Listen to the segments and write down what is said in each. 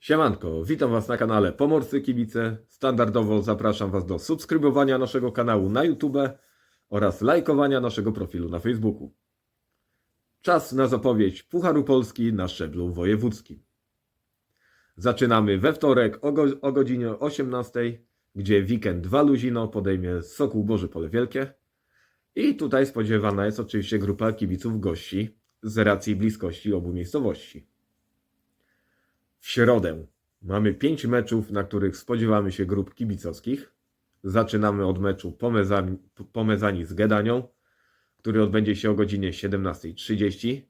Siemanko, witam Was na kanale Pomorscy Kibice. Standardowo zapraszam Was do subskrybowania naszego kanału na YouTube oraz lajkowania naszego profilu na Facebooku. Czas na zapowiedź Pucharu Polski na szczeblu wojewódzkim. Zaczynamy we wtorek o, go, o godzinie 18, gdzie weekend 2 Luzino podejmie Sokół Boży Pole Wielkie. I tutaj spodziewana jest oczywiście grupa kibiców gości z racji bliskości obu miejscowości. Środę mamy pięć meczów, na których spodziewamy się grup kibicowskich. Zaczynamy od meczu Pomezani, z Gedanią, który odbędzie się o godzinie 17.30.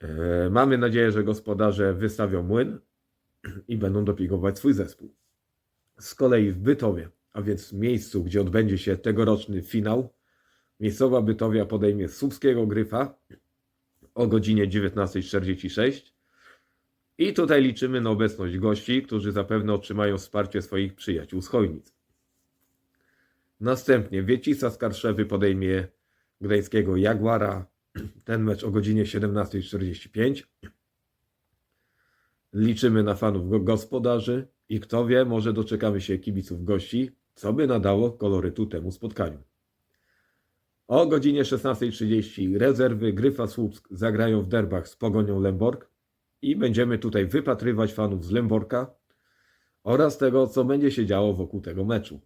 E, Mamy nadzieję, że gospodarze wystawią młyn i będą dopingować swój zespół. Z kolei w Bytowie, a więc miejscu, gdzie odbędzie się tegoroczny finał, miejscowa Bytowia podejmie Słupskiego Gryfa o godzinie 19.46. I tutaj liczymy na obecność gości, którzy zapewne otrzymają wsparcie swoich przyjaciół z Chojnic. Następnie Wiecisza z Karszewy podejmie gdańskiego Jaguara. Ten mecz o godzinie 17.45. Liczymy na fanów go- gospodarzy i kto wie, może doczekamy się kibiców gości, co by nadało kolorytu temu spotkaniu. O godzinie 16.30 rezerwy Gryfa Słupsk zagrają w derbach z Pogonią Lęborg i będziemy tutaj wypatrywać fanów z Lęborka oraz tego, co będzie się działo wokół tego meczu.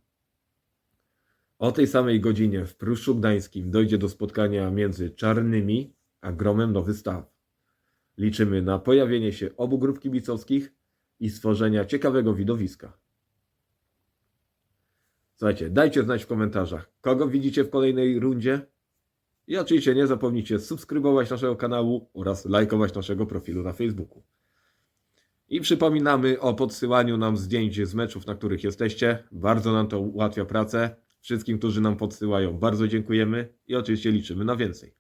O tej samej godzinie w Pruszczu Gdańskim dojdzie do spotkania między Czarnymi a Gromem Nowy Staw. Liczymy na pojawienie się obu grup kibicowskich i stworzenia ciekawego widowiska. Słuchajcie, dajcie znać w komentarzach, kogo widzicie w kolejnej rundzie. I oczywiście nie zapomnijcie subskrybować naszego kanału oraz lajkować naszego profilu na Facebooku. I przypominamy o podsyłaniu nam zdjęć z meczów, na których jesteście. Bardzo nam to ułatwia pracę. Wszystkim, którzy nam podsyłają, bardzo dziękujemy i oczywiście liczymy na więcej.